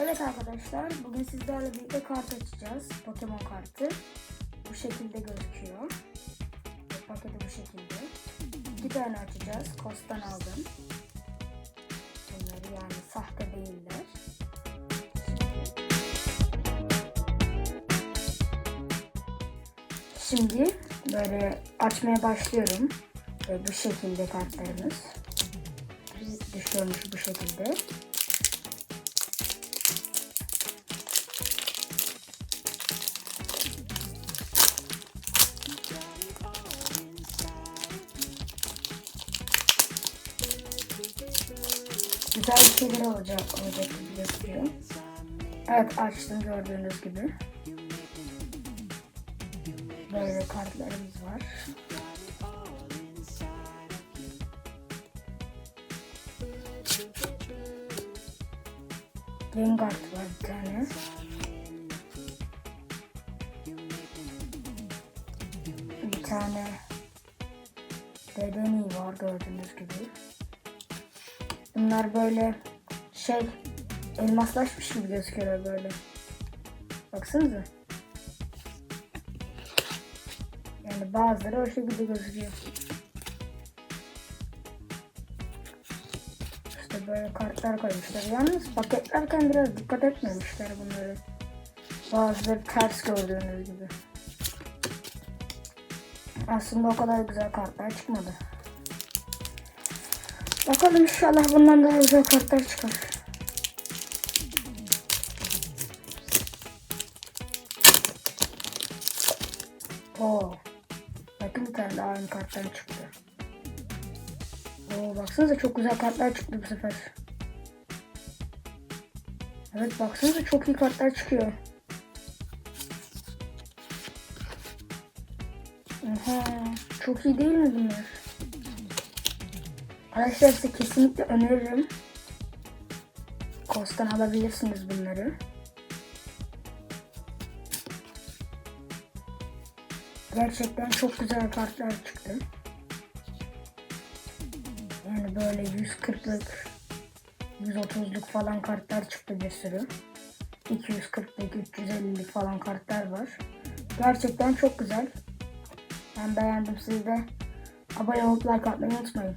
Evet arkadaşlar, bugün sizlerle birlikte kart açacağız. Pokemon kartı. Bu şekilde gözüküyor. Paketi bu şekilde. İki tane açacağız. Kostan aldım. Bunları yani sahte değiller. Şimdi böyle açmaya başlıyorum. Ve bu şekilde kartlarımız. Düşüyormuş bu şekilde. Güzel bir şeyler olacak, olacak gibi gözüküyor. Evet açtım gördüğünüz gibi. Böyle kartlarımız var. Rengar var bir tane. Bir tane Dedeni var gördüğünüz gibi. Bunlar böyle şey elmaslaşmış gibi gözüküyorlar böyle. Baksanıza. Yani bazıları o şekilde gözüküyor. İşte böyle kartlar koymuşlar. Yalnız paketlerken biraz dikkat etmemişler bunları. Bazıları ters gördüğünüz gibi. Aslında o kadar güzel kartlar çıkmadı. Bakalım inşallah bundan daha güzel kartlar çıkar. Oo. Bakın bir tane daha aynı kartlar çıktı. Oo baksanıza çok güzel kartlar çıktı bu sefer. Evet baksanıza çok iyi kartlar çıkıyor. Oha çok iyi değil mi bunlar? Arkadaşlar kesinlikle öneririm. Kostan alabilirsiniz bunları. Gerçekten çok güzel kartlar çıktı. Yani böyle 140'lık, 130'luk falan kartlar çıktı bir sürü. 240'lık, 350'lik falan kartlar var. Gerçekten çok güzel. Ben beğendim. Siz de abone olup like atmayı unutmayın.